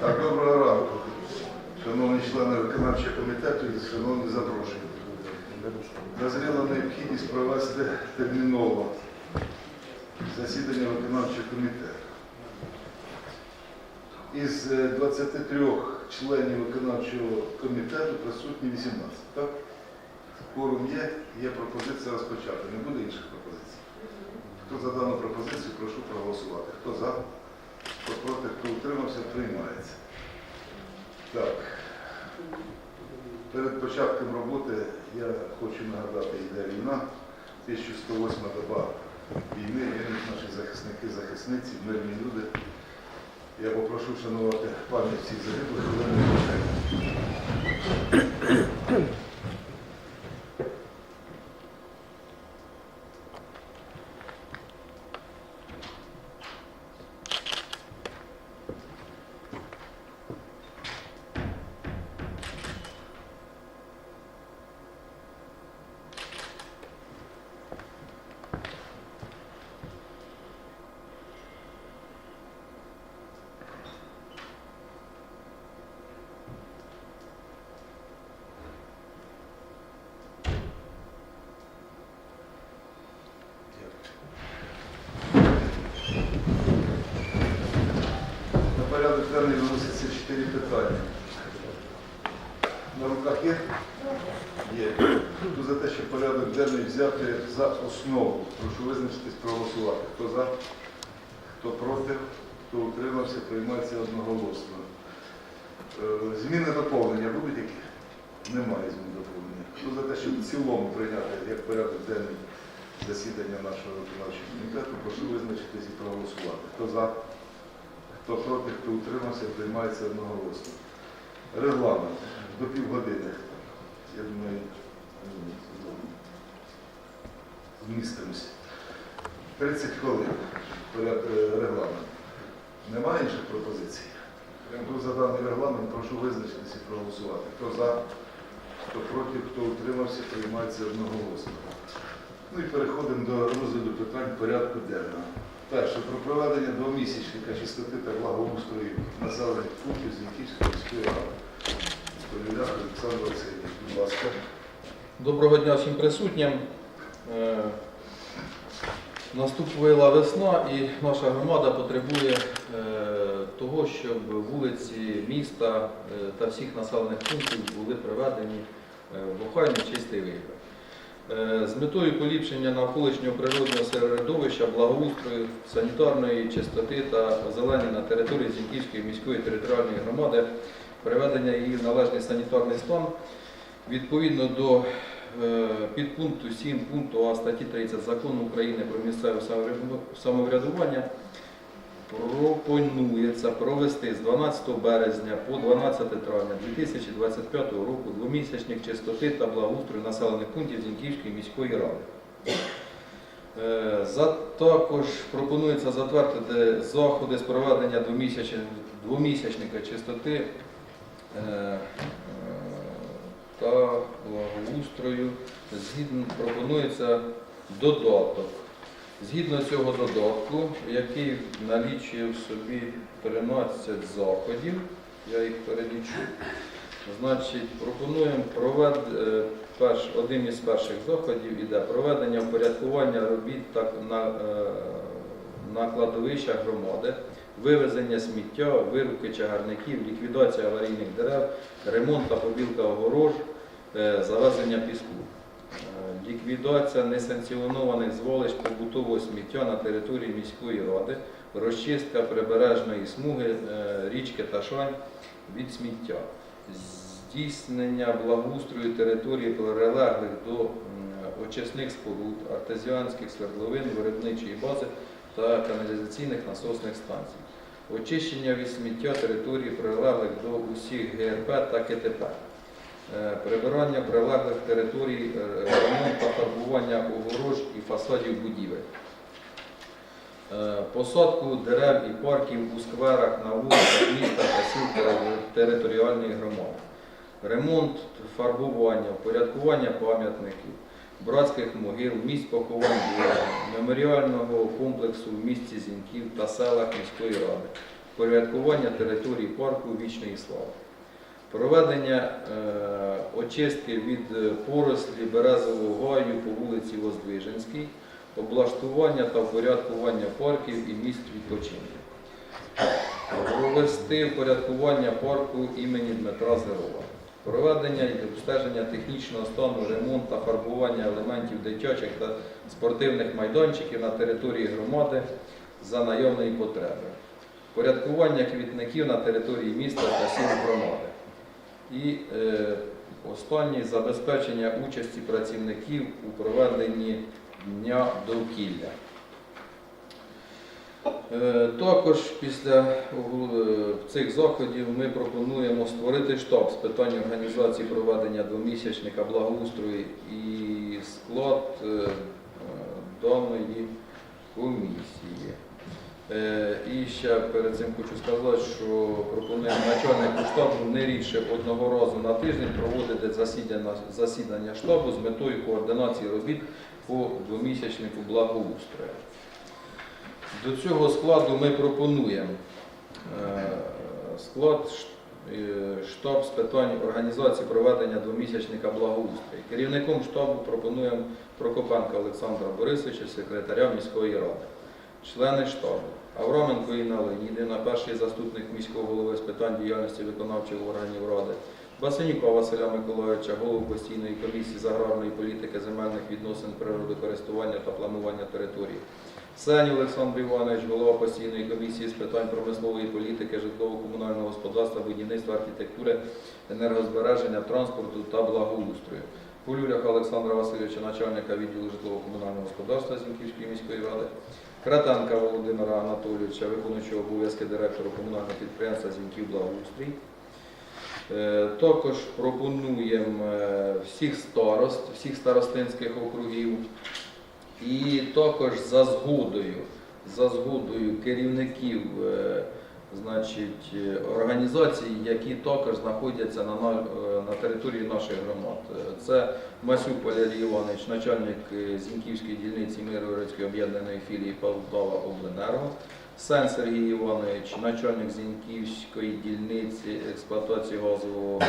Доброго ранку, шановні члени виконавчого комітету і шановні запрошені. Назріла необхідність провести терміново засідання виконавчого комітету. Із е, 23 членів виконавчого комітету присутні 18, так? Форум є, є пропозиція розпочати. Не буде інших пропозицій. Хто за дану пропозицію, прошу проголосувати. Хто за? Хто проти, хто утримався, приймається. Так. Перед початком роботи я хочу нагадати, йде війна, 1108 доба війни, гинуть наші захисники, захисниці, мирні люди. Я попрошу вшанувати пам'ять всіх загиблих хвилиною мовчання. На порядок виноситься чотири питання. На руках є? Є. Хто за те, щоб порядок денний взяти за основу? Прошу визначитись, проголосувати. Хто за? Хто проти? Хто утримався, приймається одноголосно. Е, Зміни доповнення будуть які? Немає змін доповнення. Хто за те, щоб в цілому прийняти як порядок денний засідання нашого виконавчого комітету, прошу визначитись і проголосувати. Хто за? Хто проти, хто утримався, приймається одноголосно. Регламент до півгодини. Я думаю, ну, змістимося. 30 хвилин е, регламент. Немає інших пропозицій? Хто за даний регламент, прошу визначитися і проголосувати. Хто за, хто проти, хто утримався, приймається одноголосно. Ну і переходимо до розгляду питань порядку денного. Перше, про проведення двомісячника чистоти та благоустрою населених пунктів Зіньківської міської ради. Відповідає Олександр Васильович, будь ласка. Доброго дня всім присутнім. Е, Наступила весна і наша громада потребує е, того, щоб вулиці міста е, та всіх населених пунктів були приведені в охайний чистий вигляд. Е, З метою поліпшення навколишнього природного середовища, благоустрою, санітарної чистоти та озеленення на території Зіньківської міської територіальної громади, приведення її в належний санітарний стан, відповідно до е, підпункту 7 пункту А статті 30 Закону України про місцеве самоврядування пропонується провести з 12 березня по 12 травня 2025 року двомісячник чистоти та благоустрою населених пунктів Зіньківської міської ради. Е, також пропонується затвердити заходи з проведення двомісячника чистоти е, та благоустрою. Згідно пропонується додаток. Згідно цього додатку, який налічує в собі 13 заходів, я їх перелічу. Значить, пропонуємо провед... е, перш... один із перших заходів іде проведення впорядкування робіт так, на, е, на кладовищах громади, вивезення сміття, вирубки чагарників, ліквідація аварійних дерев, ремонт та побілка огорож, е, завезення піску. Е, Ліквідація несанкціонованих звалищ побутового сміття на території міської ради, розчистка прибережної смуги е, річки Ташань від сміття, здійснення благоустрою території прилеглих до очисних споруд, артезіанських свердловин, виробничої бази та каналізаційних насосних станцій, очищення від сміття території прилеглих до усіх ГРП та КТП. Е, прибирання прилеглих територій, е, ремонт та фарбування огорож і фасадів будівель. Е, Посадку дерев і парків у скверах на вулицях міста та сіл територіальної громади. Ремонт, фарбування, впорядкування пам'ятників, братських могил, місць поховань, меморіального комплексу в місті Зіньків та селах міської ради, порядкування території парку Вічної Слави. Проведення е, очистки від е, порослі березового гаю по вулиці Воздвиженській, облаштування та впорядкування парків і місць відпочинку. Провести впорядкування парку імені Дмитра Зерова. Проведення і обстеження технічного стану, ремонт та фарбування елементів дитячих та спортивних майданчиків на території громади за наявної потреби. Порядкування квітників на території міста та громади. І е, останнє забезпечення участі працівників у проведенні Дня довкілля. Е, Також після е, цих заходів ми пропонуємо створити штаб з питань організації проведення двомісячника благоустрою і склад е, даної комісії. Е, І ще перед цим хочу сказати, що пропонуємо начальнику штабу не рідше одного разу на тиждень проводити засідання, засідання штабу з метою координації робіт по двомісячнику благоустрою. До цього складу ми пропонуємо е, склад е, штаб з питань організації проведення двомісячника благоустрою. Керівником штабу пропонуємо Прокопенка Олександра Борисовича, секретаря міської ради. Члени штабу Авраменко Інна Леонідівна, перший заступник міського голови з питань діяльності виконавчих органів ради, Басанюка Василя Миколаївича, голову постійної комісії з аграрної політики, земельних відносин, природокористування та планування території. Сенів Олександр Іванович, голова постійної комісії з питань промислової політики, житлово-комунального господарства, будівництва, архітектури, енергозбереження, транспорту та благоустрою. Полюляка Олександра Васильовича, начальника відділу житлово-комунального господарства Зінківської міської ради. Кратенка Володимира Анатолійовича, виконуючого обов'язки директора комунального підприємства Зіньків Благоустрій. Е, Також пропонуємо е, всіх старост, всіх старостинських округів і також за згодою, за згодою керівників е, значить, е, організацій, які також знаходяться на, на, е, території наших громад. Це Масюк Валерій Іванович, начальник е, Зіньківської дільниці Миргородської об'єднаної філії Полтава Обленерго. Сен Сергій Іванович, начальник Зіньківської дільниці експлуатації газового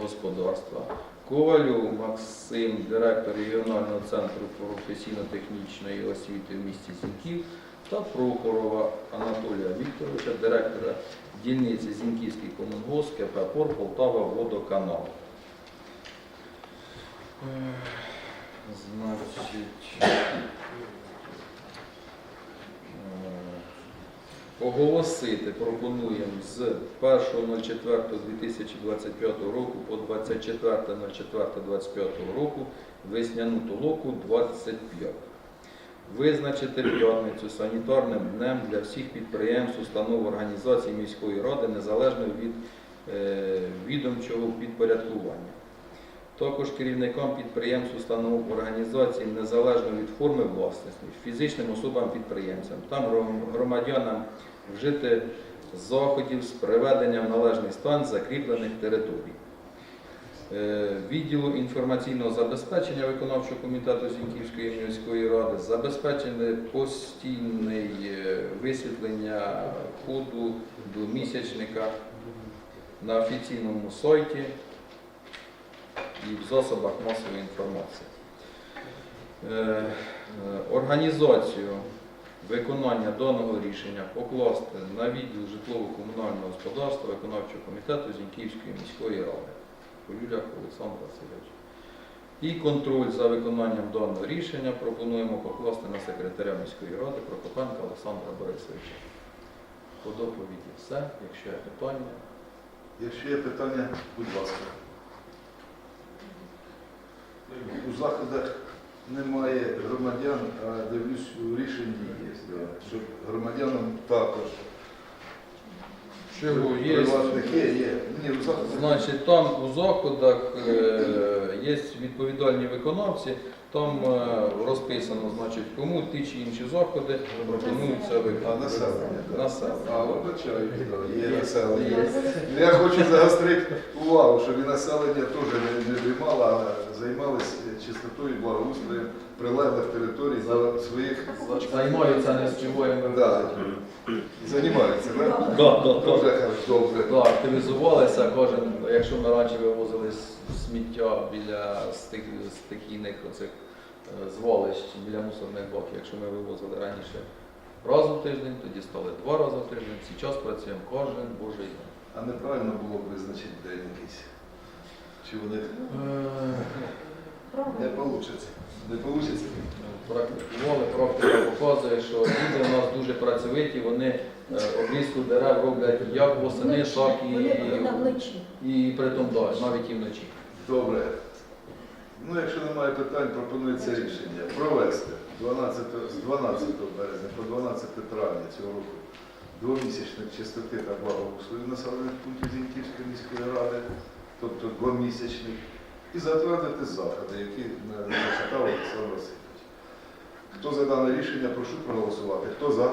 господарства. Ковалю Максим, директор регіонального центру професійно-технічної освіти в місті Зіньків та Прохорова Анатолія Вікторовича, директора дільниці Зіньківський комунгос КП «Пор Полтава Водоканал. Е, Значить, е, оголосити пропонуємо з 1.04.2025 року по 24.04.25 року весняну толоку 25. Визначити п'ятницю санітарним днем для всіх підприємств, установ організацій міської ради незалежно від е, відомчого підпорядкування. Також керівникам підприємств, установ організацій незалежно від форми власності, фізичним особам-підприємцям та громадянам вжити заходів з приведення в належний стан закріплених територій. Е, Відділу інформаційного забезпечення виконавчого комітету Зіньківської міської ради забезпечене постійне е, висвітлення коду до місячника на офіційному сайті і в засобах масової інформації. Е, Організацію виконання даного рішення покласти на відділ житлово-комунального господарства виконавчого комітету Зіньківської міської ради. Полюляк Олександр Васильович. І контроль за виконанням даного рішення пропонуємо покласти на секретаря міської ради Прокопенка Олександра Борисовича. По доповіді все. Якщо є питання, Якщо є питання, будь ласка. У заходах немає громадян, а дивлюсь, у рішенні є, щоб громадянам також. Чого є. Ні, заходах. Значить, там у заходах е, є відповідальні виконавці, Там е, розписано, значить, кому ті чи інші заходи пропонуються А виконати. населення? так? Населення. А, вибачаю, да, є населення. Я хочу загострити увагу, щоб і населення теж не, не дрімало, а займалися чистотою і благоустроєм прилеглих територій за своїх Займаються не неспіваємими Да. Займаються? Да, да, да. Дуже добре. Да, активізувалися кожен, якщо ми раніше вивозили с- сміття біля стих- стихійних оцих е, звалищ, біля мусорних баків, якщо ми вивозили раніше раз у тиждень, тоді стали два рази в тиждень. Зараз працюємо кожен божий день. А неправильно було б визначити день якийсь. Чи вони не вийде? Не вийде? Практикували, практика показує, що люди у нас дуже працьовиті, вони е, обрізку дерев роблять як восени, так на і, і при тому да, навіть і вночі. Добре. Ну, якщо немає питань, пропонується рішення провести 12, з 12 березня по 12 травня цього року двомісячних чистоти та благоустрою населених пунктів Зіньківської міської ради, тобто двомісячних, і затвердити заходи, які зачитав Олександр Васильович. Хто за дане рішення, прошу проголосувати. Хто за?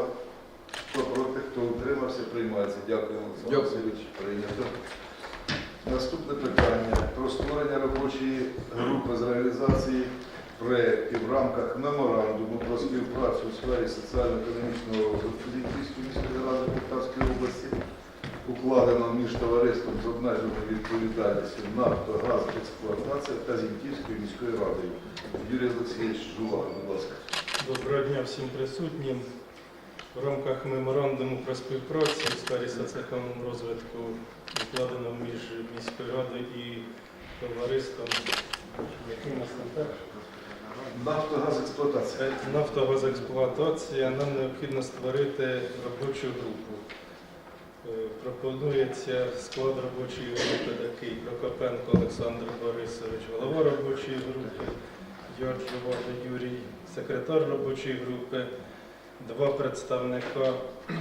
Хто проти, хто утримався, приймається. Дякую, Олександр Васильович. Прийнято. Наступне питання про створення робочої групи з реалізації проєктів в рамках меморандуму про співпрацю у сфері соціально-економічного розвитку Зіньківської міської ради Полтавської області, укладеного між товариством з обмеженою відповідальністю «Нафтогаз експлуатація» та Зіньківською міською радою. Юрій Олексійович Жулак, будь ласка. Доброго дня всім присутнім. В рамках меморандуму про співпрацю у сфері соціального розвитку укладено між міською радою і товариством, який у нас там перший? «Нафтогаз експлуатація». Е, Нафтогазексплуатація. Нам необхідно створити робочу групу. Е, Пропонується склад робочої групи такий. Прокопенко Олександр Борисович, голова робочої групи, Йорджувата Юрій, секретар робочої групи, два представника.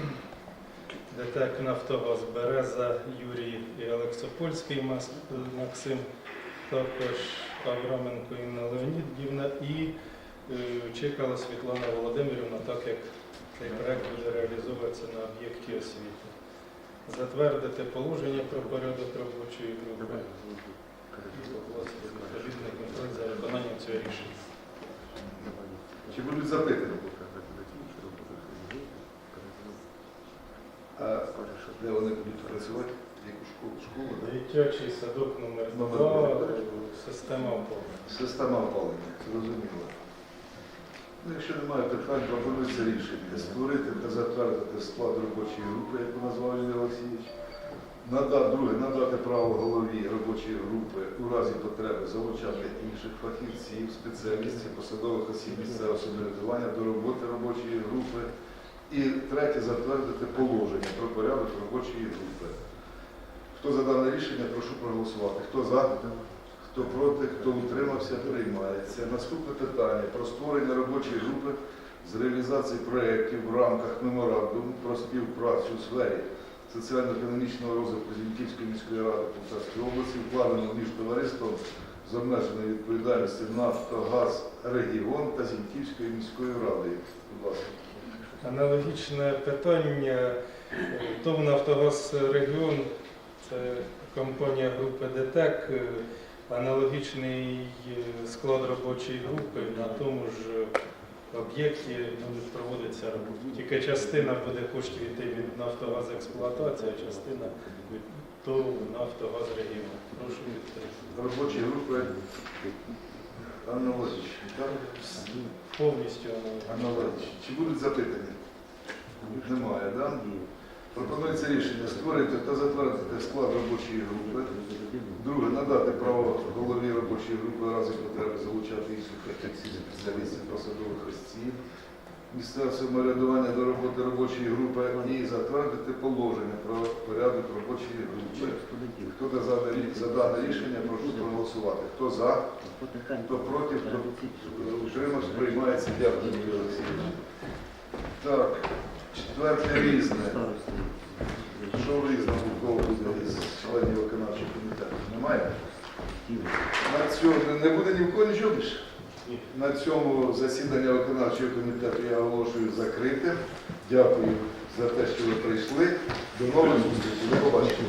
ДТЕК Нафтогаз Береза Юрій і Олексопольський Максим, також Авраменко Інна Леонідівна і е, Чекала Світлана Володимирівна, так як цей проект буде реалізовуватися на об'єкті освіти. Затвердити положення про порядок робочої групи. І покласти відповідний контроль за виконанням цього рішення. Чи будуть запитання? А де вони будуть працювати? Яку школу? Школу, да? Дитячий садок номер Номер 2, система опору. Система опалення, зрозуміло. Ну, якщо немає питань, пропонується рішення створити та затвердити склад робочої групи, яку назвав Юрій Олексійович. Надати, друге, надати право голові робочої групи у разі потреби залучати інших фахівців, спеціалістів, посадових осіб місцевого самоврядування до роботи робочої групи. І третє, затвердити положення про порядок робочої групи. Хто за дане рішення, прошу проголосувати. Хто за? Хто проти, хто утримався, приймається. Наступне питання про створення робочої групи з реалізації проєктів в рамках меморандуму про співпрацю у сфері соціально-економічного розвитку Зіньківської міської ради Полтавської області, вкладено між товариством з обмеженою відповідальністю «Нафтогаз Регіон» та Зіньківською міською радою. Будь ласка. Аналогічне питання. ТОВ «Нафтогаз Регіон» це компанія групи ДТЕК. Аналогічний е, склад робочої групи на тому ж об'єкті будуть проводитися роботи. Тільки частина буде коштів йти від «Нафтогаз експлуатація, а частина від ТОВ «Нафтогаз Регіон». Прошу підтримати. Робочі групи аналогічні. так? Повністю. Аналогічні. Чи будуть запитання? Немає, так? Пропонується рішення створити та затвердити склад робочої групи. Друге, надати право голові робочої групи разі потреби залучати інших фахівців, спеціалістів, посадових осіб, місцевого самоврядування до роботи робочої групи і затвердити положення про порядок робочої групи. Хто за дане- рішення, прошу проголосувати. Хто за, хто проти, хто утримався, приймається. Дякую, Олексійович. Так, четверте різне. Що в різному кого із членів виконавчого комітету? Немає? На цьому не буде ні в кого нічого більше? На цьому засідання виконавчого комітету я оголошую закритим. Дякую за те, що ви прийшли. До нових зустрічей. До побачення.